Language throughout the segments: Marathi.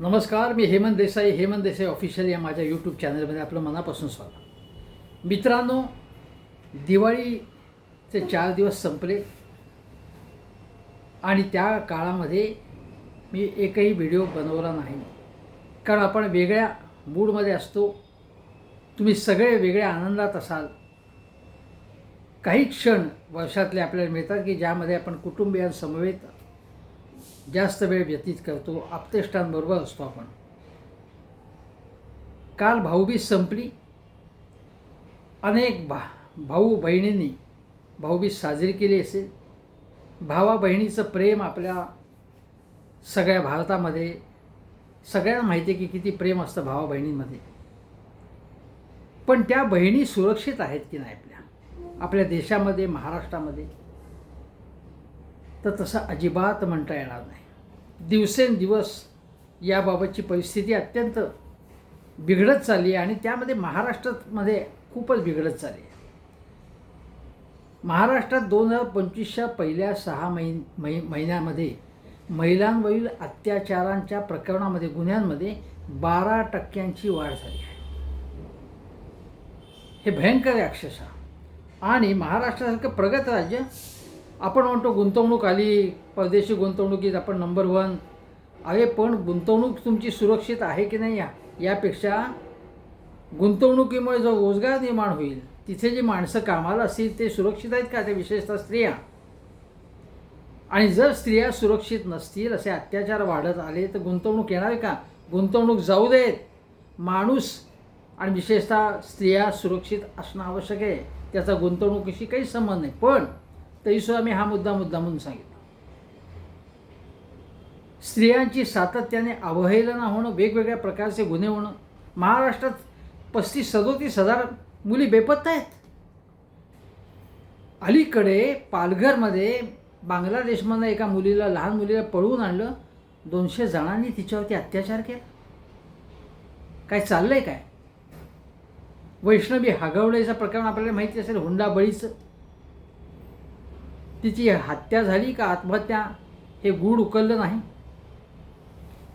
नमस्कार मी हेमंत देसाई. हेमंत देसाई ऑफिशियल या माझ्या यूट्यूब चॅनलमध्ये आपलं मनापासून स्वागत. मित्रांनो दिवाळीचे चार दिवस संपले आणि त्या काळामध्ये मी एकही व्हिडिओ बनवला नाही. कारण आपण वेगळ्या मूडमध्ये असतो. तुम्ही सगळे वेगळ्या आनंदात असाल. काही क्षण वर्षातले आपल्याला मिळतात की ज्यामध्ये आपण कुटुंबियांसमवेत जास्त वेळ व्यतीत करतो आप्तेष्टांबरोबर असतो आपण. काल भाऊबीज संपली. अनेक भा भाऊ बहिणींनी भाऊबीज साजरी केली असेल. भावा बहिणीचं प्रेम आपल्या सगळ्या भारतामध्ये सगळ्यांना माहिती आहे की किती प्रेम असतं भावा बहिणींमध्ये. पण त्या बहिणी सुरक्षित आहेत की नाही आपल्या? आपल्या देशामध्ये महाराष्ट्रामध्ये? तर तसं अजिबात म्हणता येणार नाही. दिवसेंदिवस याबाबतची परिस्थिती अत्यंत बिघडत चालली आहे आणि त्यामध्ये महाराष्ट्रामध्ये खूपच बिघडत चालली आहे. महाराष्ट्रात दोन हजार पंचवीसच्या पहिल्या सहा महिन महि महिन्यामध्ये महिलांवरील अत्याचारांच्या प्रकरणामध्ये गुन्ह्यांमध्ये बारा टक्क्यांची वाढ झाली आहे. हे भयंकर आहे. अक्षरशः आणि महाराष्ट्रासारखं प्रगत राज्य आपण म्हणतो गुंतवणूक आली परदेशी गुंतवणुकीत आपण नंबर वन अरे पण गुंतवणूक तुमची सुरक्षित आहे की नाही या? यापेक्षा गुंतवणुकीमुळे जो रोजगार निर्माण होईल तिथे जी माणसं कामाला असतील ते सुरक्षित आहेत का? त्या विशेषतः स्त्रिया. आणि जर स्त्रिया सुरक्षित नसतील असे अत्याचार वाढत आले तर गुंतवणूक येणार का? गुंतवणूक जाऊ देत. माणूस आणि विशेषतः स्त्रिया सुरक्षित असणं आवश्यक आहे. त्याचा गुंतवणुकीशी काही संबंध नाही. पण तरीसुद्धा मी हा मुद्दा मुद्दा म्हणून सांगितला. स्त्रियांची सातत्याने अवहेलना होणं वेगवेगळ्या प्रकारचे गुन्हे होणं महाराष्ट्रात पस्तीस सदोतीस हजार मुली बेपत्ता आहेत. अलीकडे पालघरमध्ये बांगलादेशमधनं एका मुलीला लहान मुलीला पळवून आणलं. दोनशे जणांनी तिच्यावरती अत्याचार केला. काय चाललंय काय? वैष्णवी हागवण्याचं प्रकरण आपल्याला माहिती असेल हुंडा बळीचं. तिची हत्या झाली का आत्महत्या हे गूढ उकललं नाही?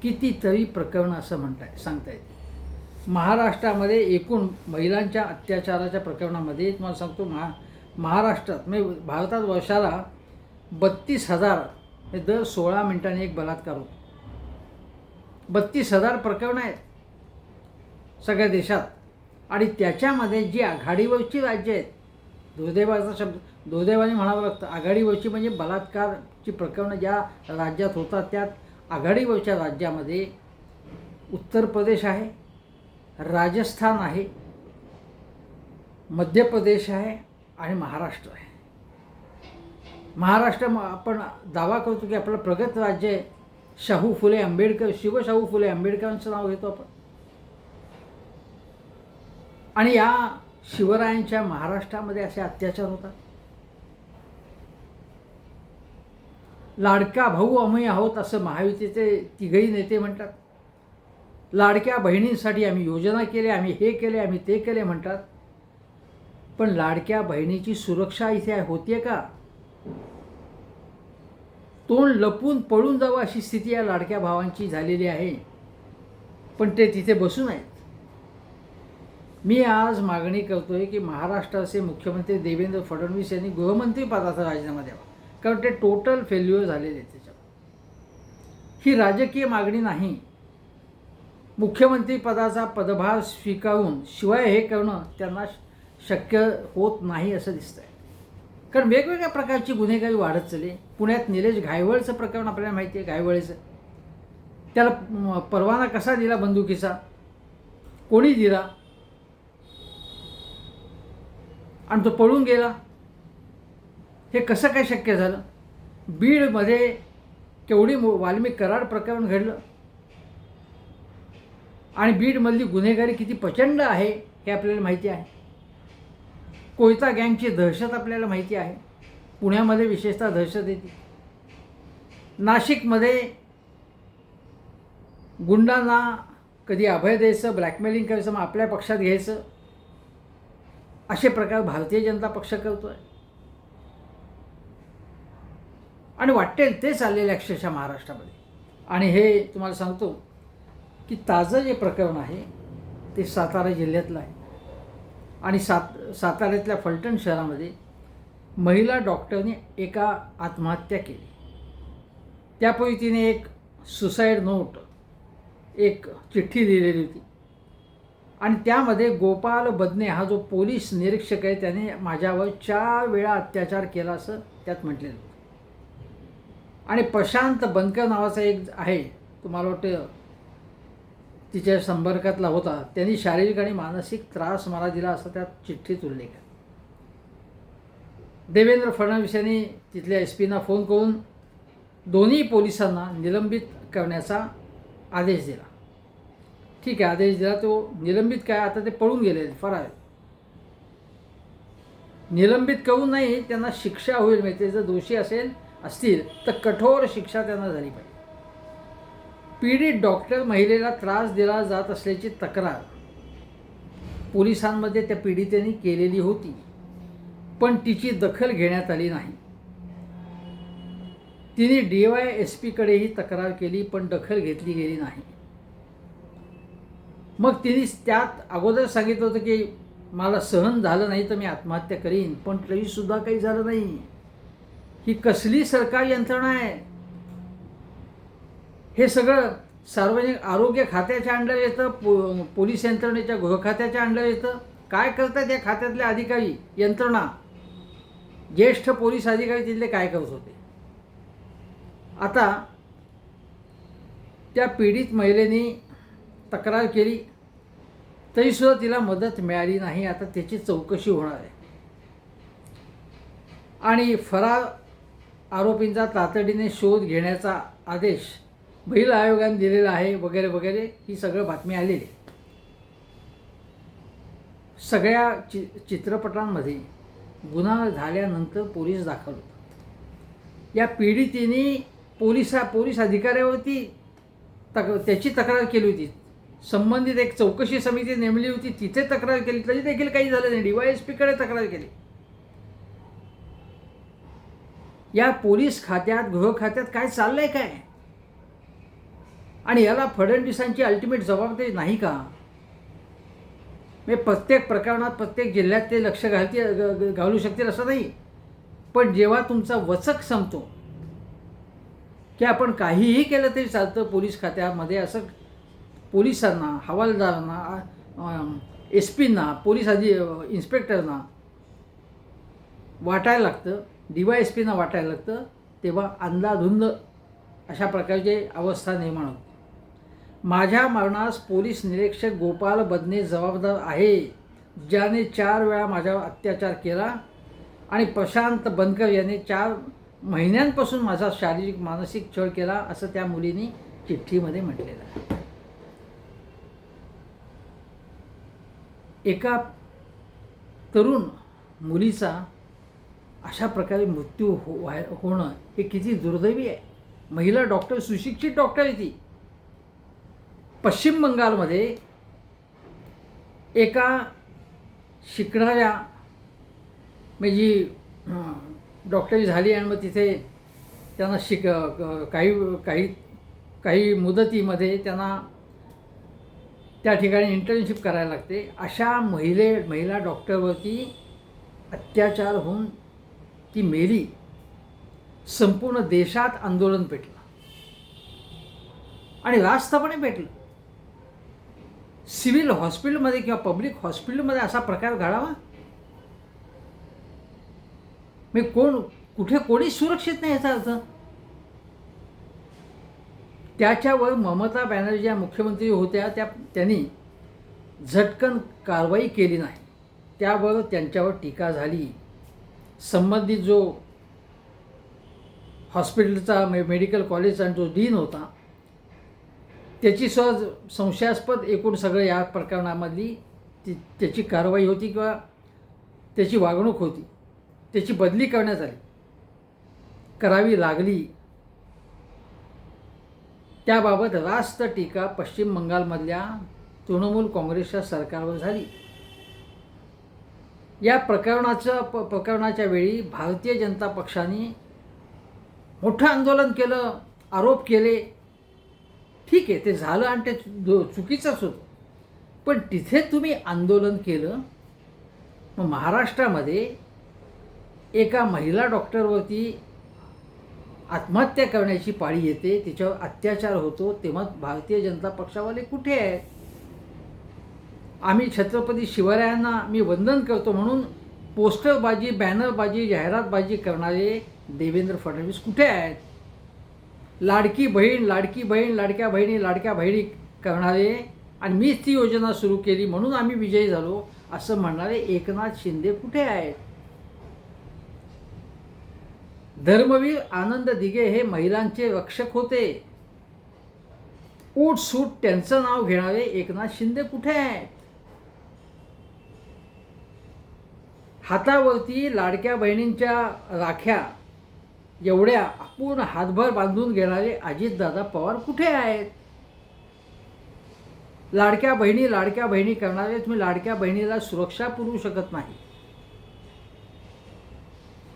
कितीतरी प्रकरणं असं म्हणताय सांगता येते महाराष्ट्रामध्ये एकूण महिलांच्या अत्याचाराच्या प्रकरणामध्ये तुम्हाला सांगतो महा महाराष्ट्रात म्हणजे भारतात वर्षाला बत्तीस हजार हे दर सोळा मिनिटांनी एक बलात्कार होतो. बत्तीस हजार प्रकरणं आहेत सगळ्या देशात. आणि त्याच्यामध्ये जी आघाडीवरची राज्य आहेत दुर्दैवाचा शब्द दुर्दैवाने म्हणावं लागतं आघाडीवरची म्हणजे बलात्कारची प्रकरणं ज्या राज्यात होतात त्यात आघाडीवरच्या राज्यामध्ये उत्तर प्रदेश आहे राजस्थान आहे मध्य प्रदेश आहे आणि महाराष्ट्र आहे. महाराष्ट्र आपण दावा करतो की आपलं प्रगत राज्य आहे. शाहू फुले आंबेडकर शिवशाहू फुले आंबेडकरांचं नाव घेतो आपण. आणि या शिवरायांच्या महाराष्ट्रामध्ये असे अत्याचार होतात. लाडका भाऊ आम्ही आहोत असं महायुतीचे तिघही नेते म्हणतात. लाडक्या बहिणींसाठी आम्ही योजना केल्या आम्ही हे केले आम्ही ते केले म्हणतात. पण लाडक्या बहिणीची सुरक्षा इथे होतीये का? तोंड लपून पळून जावं अशी स्थिती या लाडक्या भावांची झालेली आहे. पण ते तिथे बसून आहेत मी आज मागणी करतोय की महाराष्ट्राचे मुख्यमंत्री देवेंद्र फडणवीस यांनी गृहमंत्री पदाचा राजीनामा द्यावा. कारण ते टोटल फेल्युअर झालेले आहेत ही राजकीय मागणी नाही. मुख्यमंत्री पदाचा पदभार स्वीकारून शिवाय हे करणं त्यांना शक्य होत नाही असं दिसतंय. कारण वेगवेगळ्या प्रकारची गुन्हेगारी वाढत चालली. पुण्यात निलेश घायवळचं प्रकरण आपल्याला माहिती आहे घायवळेचं. त्याला परवाना कसा दिला बंदुकीचा? कोणी दिला? आणि तो पळून गेला? हे कसं काय शक्य झालं? बीडमध्ये केवढी वाल्मिक कराड प्रकरण घडलं. आणि बीडमधली गुन्हेगारी किती प्रचंड आहे हे आपल्याला माहिती आहे. कोयता गँगची दहशत आपल्याला माहिती आहे. पुण्यामध्ये विशेषतः दहशत येते. नाशिकमध्ये गुंडांना कधी अभय द्यायचं ब्लॅकमेलिंग करायचं मग आपल्या पक्षात घ्यायचं असे प्रकार भारतीय जनता पक्ष करतो आहे आणि वाटेल ते चाललेले अक्षरशः महाराष्ट्रामध्ये. आणि हे तुम्हाला सांगतो की ताजं जे प्रकरण आहे ते सातारा जिल्ह्यातलं आहे. आणि सात साताऱ्यातल्या फलटण शहरामध्ये महिला डॉक्टरने एका आत्महत्या केली. त्यापूर्वी तिने एक सुसाईड नोट एक चिठ्ठी लिहिलेली होती. आणि त्यामध्ये गोपाल बदने हा जो पोलीस निरीक्षक आहे त्याने माझ्यावर चार वेळा अत्याचार केला असं त्यात म्हटलेलं होतं. आणि प्रशांत बनकर नावाचा एक आहे तुम्हाला वाटतं तिच्या संपर्कातला होता. त्यांनी शारीरिक आणि मानसिक त्रास मला दिला असं त्या चिठ्ठीत उल्लेख आहे. देवेंद्र फडणवीस यांनी तिथल्या एस पीना फोन करून दोन्ही पोलिसांना निलंबित करण्याचा आदेश दिला. ठीक आहे आदेश दिला. तो निलंबित काय? आता ते पळून गेले फरार निलंबित करून नाही त्यांना शिक्षा होईल म्हणजे जर दोषी असेल असतील तर कठोर शिक्षा त्यांना झाली पाहिजे. पीडित डॉक्टर महिलेला त्रास दिला जात असल्याची तक्रार पोलिसांमध्ये त्या पीडितेने केलेली होती पण तिची दखल घेण्यात आली नाही. तिने डी वाय एस पीकडेही तक्रार केली पण दखल घेतली गेली नाही. मग तिने त्यात अगोदर सांगितलं होतं की मला सहन झालं नाही तर मी आत्महत्या करीन पण तरीसुद्धा काही झालं नाही. ही कसली सरकारी यंत्रणा आहे? हे सगळं सार्वजनिक आरोग्य खात्याच्या अंडर येतं पो पोलीस यंत्रणेच्या गृह खात्याच्या अंडर येतं? काय करतात या खात्यातले अधिकारी यंत्रणा? ज्येष्ठ पोलीस अधिकारी तिथले काय करत होते? आता त्या पीडित महिलेने तक्रार केली तरीसुद्धा तिला मदत मिळाली नाही. आता त्याची चौकशी होणार आहे. आणि फरार आरोपींचा तातडीने शोध घेण्याचा आदेश बैल आयोगाने दिलेला आहे वगैरे वगैरे ही सगळं बातमी आलेली. सगळ्या चि चित्रपटांमध्ये गुन्हा झाल्यानंतर पोलीस दाखल होतात. या पीडितेने पोलिसा पोलीस अधिकाऱ्यावरती तक त्याची तक्रार केली होती. संबंधित एक चौकशी समिती नेमली होती तिथे तक्रार केली तरी देखील काही झालं नाही. डी वाय एस पीकडे तक्रार केली. या पोलीस खात्यात गृह खात्यात काय चाललंय काय? आणि याला फडणवीसांची अल्टिमेट जबाबदारी नाही का? मी प्रत्येक प्रकरणात प्रत्येक जिल्ह्यात ते लक्ष घालतील घालू शकतील असं नाही. पण जेव्हा तुमचा वचक संपतो की आपण काहीही केलं तरी चालतं पोलीस खात्यामध्ये असं पोलिसांना हवालदारांना एस पींना पोलीस अधि इन्स्पेक्टरना वाटायला लागतं. डी वाय एस पीना वाटायला लागतं तेव्हा अंधाधुंद अशा प्रकारची अवस्था निर्माण होते. माझ्या मरणास पोलीस निरीक्षक गोपाल बदने जबाबदार आहे ज्याने चार वेळा माझ्यावर अत्याचार केला आणि प्रशांत बनकर याने चार महिन्यांपासून माझा शारीरिक मानसिक छळ केला असं त्या मुलीने चिठ्ठीमध्ये म्हटलेलं आहे. एका तरुण मुलीचा अशा प्रकारे मृत्यू हो व्हाय होणं हे किती दुर्दैवी आहे. महिला डॉक्टर सुशिक्षित डॉक्टर आहे ती. पश्चिम बंगालमध्ये एका शिकणाऱ्या म्हणजे डॉक्टरी झाली आणि मग तिथे त्यांना शिक काही काही काही मुदतीमध्ये त्यांना त्या ठिकाणी इंटर्नशिप करायला लागते. अशा महिले महिला डॉक्टरवरती अत्याचार होऊन ती मेली संपूर्ण देशात आंदोलन पेटलं. आणि रास्तपणे पेटलं. सिव्हिल हॉस्पिटलमध्ये किंवा पब्लिक हॉस्पिटलमध्ये असा प्रकार घडावा? मी कोण कुठे कोणी सुरक्षित नाही याचा अर्थ. त्याच्यावर ममता बॅनर्जी ज्या मुख्यमंत्री होत्या त्या त्यांनी झटकन कारवाई केली नाही. त्यावर त्यांच्यावर टीका झाली. संबंधित जो हॉस्पिटलचा मे मेडिकल कॉलेजचा जो डीन होता त्याची सहज संशयास्पद एकूण सगळं या प्रकरणामधली ती त्याची कारवाई होती किंवा त्याची वागणूक होती त्याची बदली करण्यात आली करावी लागली त्याबाबत रास्त टीका पश्चिम बंगालमधल्या तृणमूल काँग्रेसच्या सरकारवर झाली. या प्रकरणाचं प प्रकरणाच्या वेळी भारतीय जनता पक्षाने मोठं आंदोलन केलं आरोप केले. ठीक आहे ते झालं आणि ते चुकीचंच होतं पण तिथे तुम्ही आंदोलन केलं मग महाराष्ट्रामध्ये एका महिला डॉक्टरवरती आत्महत्या करण्याची पाळी येते तिच्यावर अत्याचार होतो तेव्हा भारतीय जनता पक्षावाले कुठे आहेत? आम्ही छत्रपती शिवरायांना मी वंदन करतो म्हणून पोस्टरबाजी बॅनरबाजी जाहिरातबाजी करणारे देवेंद्र फडणवीस कुठे आहेत? लाडकी बहीण लाडकी बहीण लाडक्या बहिणी लाडक्या बहिणी करणारे आणि मीच ती योजना सुरू केली म्हणून आम्ही विजयी झालो असं म्हणणारे एकनाथ शिंदे कुठे आहेत? धर्मवीर आनंद दिघे हे महिलांचे रक्षक होते. उठ सूट त्यांचं नाव घेणारे एकनाथ शिंदे कुठे आहेत? हातावरती लाडक्या बहिणींच्या राख्या एवढ्या पूर्ण हातभर बांधून घेणारे अजितदादा पवार कुठे आहेत? लाडक्या बहिणी लाडक्या बहिणी करणारे तुम्ही लाडक्या बहिणीला सुरक्षा पुरवू शकत नाही.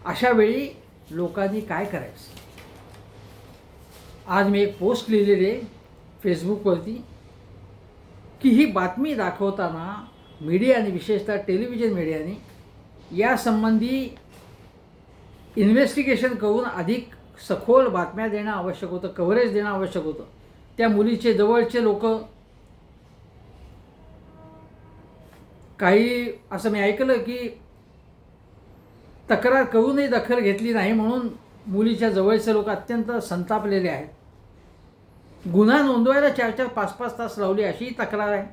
अशा वेळी लोकांनी काय करायचं? आज मी एक पोस्ट लिहिलेली आहे फेसबुकवरती की ही बातमी दाखवताना मीडियाने विशेषतः टेलिव्हिजन मीडियाने यासंबंधी इन्व्हेस्टिगेशन करून अधिक सखोल बातम्या देणं आवश्यक होतं कव्हरेज देणं आवश्यक होतं. त्या मुलीचे जवळचे लोक काही असं मी ऐकलं की तक्रार करूनही दखल घेतली नाही म्हणून मुलीच्या जवळचे लोक अत्यंत संतापलेले आहेत. गुन्हा नोंदवायला चार चार पाच पाच तास लावली अशीही तक्रार आहे.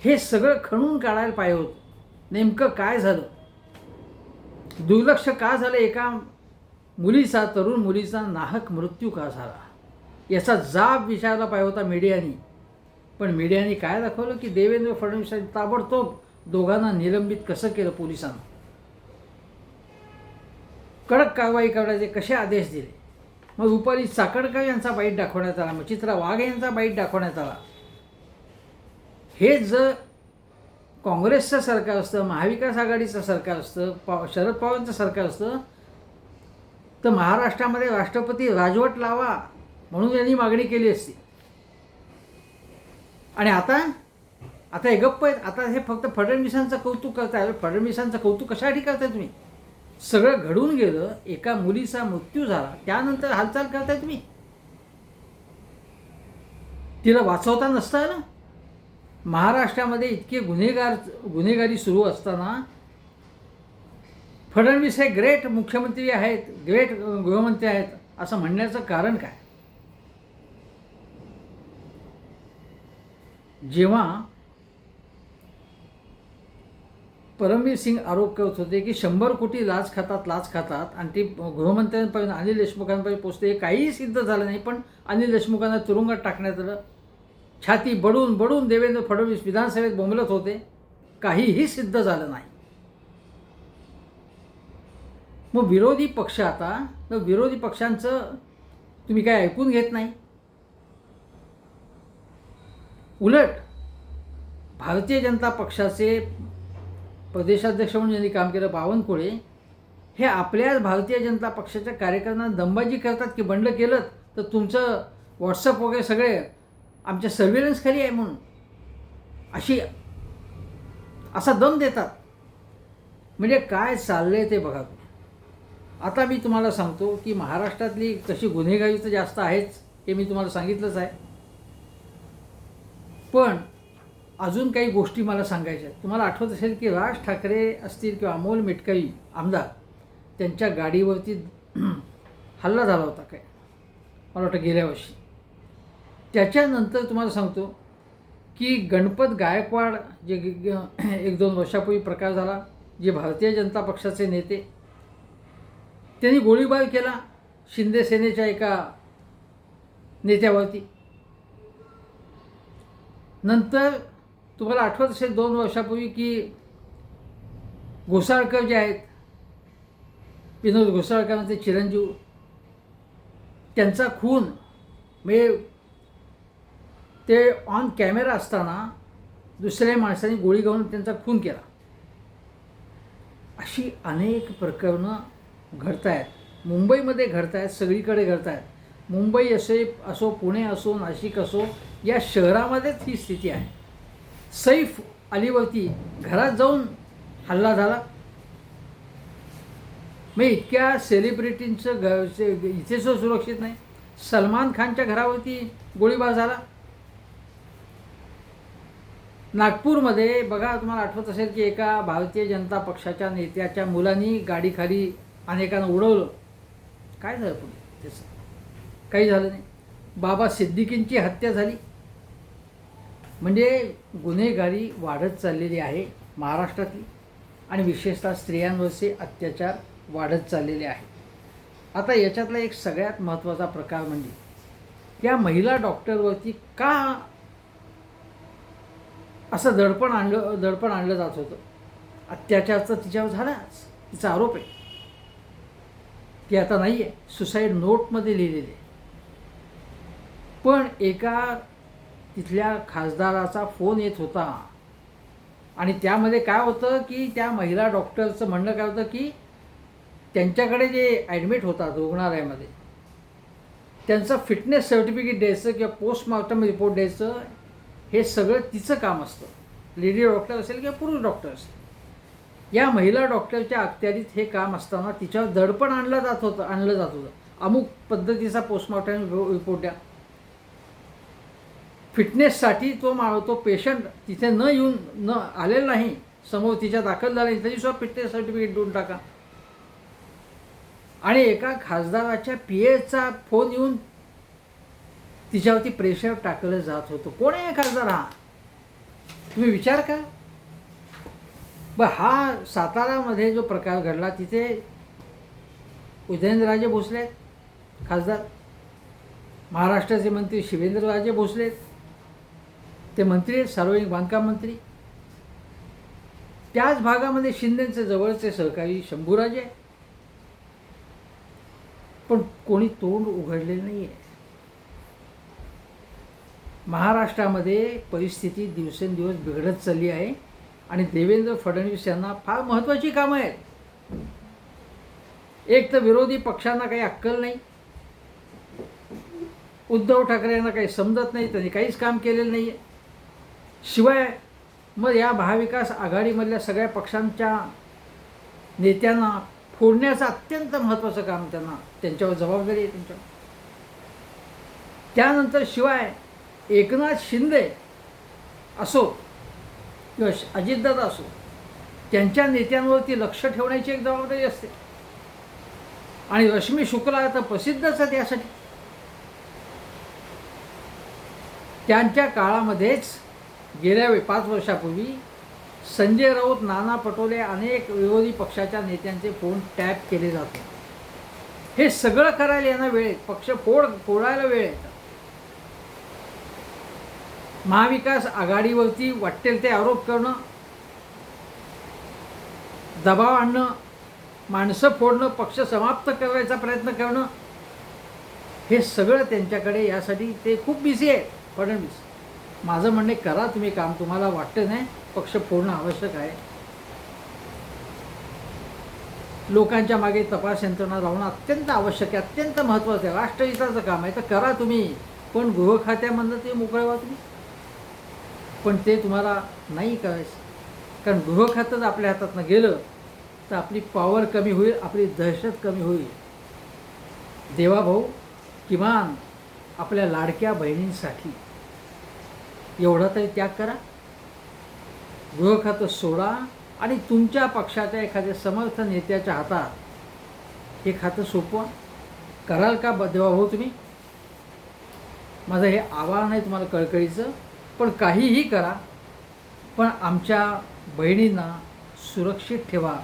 हे सगळं खणून काढायला पाहिजे होतं. नेमकं काय झालं? दुर्लक्ष का झालं? एका मुलीचा तरुण मुलीचा नाहक मृत्यू का झाला? याचा जाब विचारला पाहिजे होता मीडियानी. पण मीडियाने काय दाखवलं की देवेंद्र फडणवीसांनी ताबडतोब दोघांना निलंबित कसं केलं पोलिसांना? कडक कारवाई करण्याचे कसे आदेश दिले? मग रुपाली चाकणकर यांचा बाईट दाखवण्यात आला मग चित्रा वाघ यांचा बाईट दाखवण्यात आला. हे जर काँग्रेसचं सरकार असतं महाविकास आघाडीचं सरकार असतं पा शरद पवारांचं सरकार असतं तर महाराष्ट्रामध्ये राष्ट्रपती राजवट लावा म्हणून यांनी मागणी केली असती. आणि आता आता हे गप्प आहेत आता हे फक्त फडणवीसांचं कौतुक करताय फडणवीसांचं कौतुक कशासाठी करताय तुम्ही? सगळं घडून गेलं एका मुलीचा मृत्यू झाला त्यानंतर हालचाल करताय तुम्ही? तिला वाचवता नसता ना महाराष्ट्रामध्ये इतके गुन्हेगार गुन्हेगारी सुरू असताना फडणवीस हे ग्रेट मुख्यमंत्री आहेत ग्रेट गृहमंत्री आहेत असं म्हणण्याचं कारण काय? जेव्हा परमवीर सिंग आरोप करत होते की शंभर कोटी लाच खातात लाच खातात आणि ती गृहमंत्र्यांपर्यंत अनिल देशमुखांपर्यंत पोचते हे काहीही सिद्ध झालं नाही पण अनिल देशमुखांना तुरुंगात टाकण्यात आलं. छाती बडून बडून देवेंद्र फडणवीस विधानसभेत बोंबलत होते. काहीही सिद्ध झालं नाही. मग विरोधी पक्ष आता मग विरोधी पक्षांचं तुम्ही काय ऐकून घेत नाही? उलट भारतीय जनता पक्षाचे प्रदेशाध्यक्ष म्हणून ज्यांनी काम केलं बावनकुळे हे आपल्याच भारतीय जनता पक्षाच्या कार्यकर्त्यांना दंबाजी करतात की बंड केलं तर तुमचं व्हॉट्सअप वगैरे सगळे आमच्या सर्वेलन्स खाली आहे म्हणून. अशी असा दम देतात. म्हणजे काय चाललंय ते बघा. तुम्ही आता मी तुम्हाला सांगतो की महाराष्ट्रातली तशी गुन्हेगारी तर जास्त आहेच हे मी तुम्हाला सांगितलंच आहे. पण अजून काही गोष्टी मला सांगायच्या आहेत. तुम्हाला आठवत असेल की राज ठाकरे असतील किंवा अमोल मिटकई आमदार त्यांच्या गाडीवरती हल्ला झाला होता काय? मला वाटतं गेल्या वर्षी. त्याच्यानंतर तुम्हाला सांगतो की गणपत गायकवाड जे ग- एक दोन वर्षापूर्वी प्रकार झाला जे भारतीय जनता पक्षाचे नेते त्यांनी गोळीबार केला शिंदे सेनेच्या एका नेत्यावरती. नंतर तुम्हाला आठवत असेल दोन वर्षापूर्वी की घोसाळकर जे आहेत विनोद घोसाळकरांचे चिरंजीव त्यांचा खून म्हणजे ते ऑन कॅमेरा असताना दुसऱ्या माणसाने गोळी घालून त्यांचा खून केला. अशी अनेक प्रकरणं घडत आहेत मुंबईमध्ये घडत आहेत सगळीकडे घडत आहेत मुंबई असे असो पुणे असो नाशिक असो या शहरामध्येच ही स्थिती आहे. सैफ अलीवरती घरात जाऊन हल्ला झाला. मग इतक्या सेलिब्रिटींचं घर इथेच सुरक्षित नाही. सलमान खानच्या घरावरती गोळीबार झाला. नागपूरमध्ये बघा तुम्हाला आठवत असेल की एका भारतीय जनता पक्षाच्या नेत्याच्या मुलांनी गाडीखाली अनेकांना उडवलं. काय झालं पुढे? त्याचं काही झालं नाही. बाबा सिद्दीकींची हत्या झाली. म्हणजे गुन्हेगारी वाढत चाललेली आहे महाराष्ट्रातली आणि विशेषतः स्त्रियांवरचे अत्याचार वाढत चाललेले आहे आता याच्यातला एक सगळ्यात महत्त्वाचा प्रकार म्हणजे या महिला डॉक्टरवरती का असं दडपण आणलं दडपण आणलं जात होतं. अत्याचारचा तिच्यावर झालाच. तिचा आरोप आहे. ती आता नाही आहे सुसाईड नोटमध्ये लिहिलेली आहे. पण एका तिथल्या खासदाराचा फोन येत होता. आणि त्यामध्ये काय होतं की त्या महिला डॉक्टरचं म्हणणं काय होतं की त्यांच्याकडे जे ॲडमिट होतात रुग्णालयामध्ये त्यांचं फिटनेस सर्टिफिकेट द्यायचं किंवा पोस्टमॉर्टम रिपोर्ट द्यायचं हे सगळं तिचं काम असतं. लेडी डॉक्टर असेल किंवा पुरुष डॉक्टर असेल. या महिला डॉक्टरच्या अखत्यारीत हे काम असताना तिच्यावर दडपण आणलं जात होतं आणलं जात होतं. अमुक पद्धतीचा पोस्टमॉर्टम रिपोर्ट द्या. फिटनेससाठी तो मा तो पेशंट तिथे न येऊन न आलेला नाही. समोर तिच्या दाखल झाला नाही तरीसुद्धा फिटनेस सर्टिफिकेट देऊन टाका. आणि एका खासदाराच्या पी एचा फोन येऊन तिच्यावरती प्रेशर टाकलं जात होतं. कोण आहे खासदार हा तुम्ही विचार का ब हा सातारामध्ये जो प्रकार घडला तिथे उदयनराजे भोसले आहेत खासदार. महाराष्ट्राचे मंत्री शिवेंद्रराजे भोसले आहेत. ते मंत्री आहेत सार्वजनिक बांधकाम मंत्री. त्याच भागामध्ये शिंदेचे जवळचे सहकारी शंभूराजे पण कोणी तोंड उघडलेलं नाही आहे महाराष्ट्रामध्ये परिस्थिती दिवसेंदिवस बिघडत चालली आहे आणि देवेंद्र फडणवीस यांना फार महत्त्वाची कामं आहेत. एक तर विरोधी पक्षांना काही अक्कल नाही. उद्धव ठाकरे यांना काही समजत नाही त्यांनी काहीच काम केलेलं नाही आहे शिवाय मग या महाविकास आघाडीमधल्या सगळ्या पक्षांच्या नेत्यांना फोडण्याचं अत्यंत महत्त्वाचं काम त्यांना त्यांच्यावर जबाबदारी आहे त्यांच्यावर. त्यानंतर शिवाय एकनाथ शिंदे असो किंवा अजितदादा असो त्यांच्या नेत्यांवरती लक्ष ठेवण्याची एक जबाबदारी असते. आणि रश्मी शुक्ला तर प्रसिद्धच आहे त्यासाठी त्यांच्या काळामध्येच गेल्या वे पाच वर्षापूर्वी संजय राऊत नाना पटोले अनेक विरोधी पक्षाच्या नेत्यांचे फोन टॅप केले जाते हे सगळं करायला यांना वेळ आहे. पक्ष फोड फोडायला वेळ येतात महाविकास आघाडीवरती वाटेल ते आरोप करणं दबाव आणणं माणसं फोडणं पक्ष समाप्त करायचा प्रयत्न करणं हे सगळं त्यांच्याकडे यासाठी ते खूप बिझी आहे फडणवीस माझं म्हणणे करा तुम्ही काम तुम्हाला वाटतं नाही पक्ष फोडणं आवश्यक आहे. लोकांच्या मागे तपास यंत्रणा लावणं अत्यंत आवश्यक आहे अत्यंत महत्त्वाचं आहे. राष्ट्रहिताचं काम आहे तर करा तुम्ही. पण गृह खात्यामधनं ते मोकळे व्हा तुम्ही. पण ते तुम्हाला नाही करायचं कारण गृह जर आपल्या हातातनं गेलं तर आपली पॉवर कमी होईल आपली दहशत कमी होईल. देवाभाऊ किमान आपल्या लाडक्या बहिणींसाठी एवढा तरी त्याग करा. गृह खातं सोडा आणि तुमच्या पक्षाच्या एखाद्या समर्थ नेत्याच्या हातात हे खातं सोपवा. कराल का ब देवाभाऊ तुम्ही? माझं हे आवाहन आहे तुम्हाला कळकळीचं. पण काहीही करा पण आमच्या बहिणींना सुरक्षित ठेवा.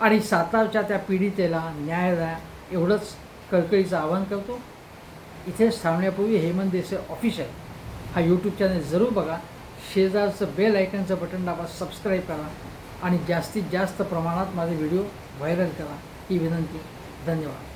आणि सातारच्या त्या पीडितेला न्याय द्या एवढंच कळकळीचं आवाहन करतो. इथेच थांबण्यापूर्वी हेमंत देसाई ऑफिशियल हा यूट्यूब चॅनल जरूर बघा. शेजारचं बेल आयकनचं बटन दाबा सबस्क्राईब करा. आणि जास्तीत जास्त प्रमाणात माझे व्हिडिओ व्हायरल करा. ही विनंती. धन्यवाद.